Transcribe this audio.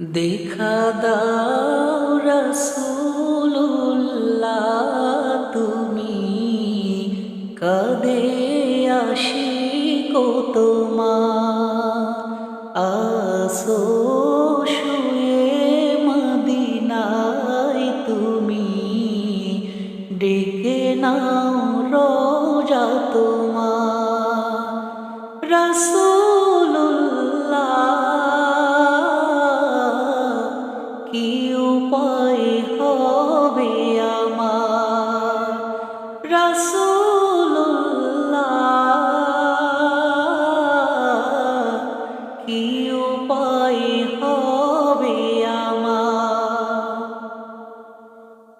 দেখা দাও রসুল্লাহ তুমি কদে আসি কো তোমার। আসো শুয়ে মদিনায়, তুমি ডেকে নাও রোজা তোমার। রসুল্লাহ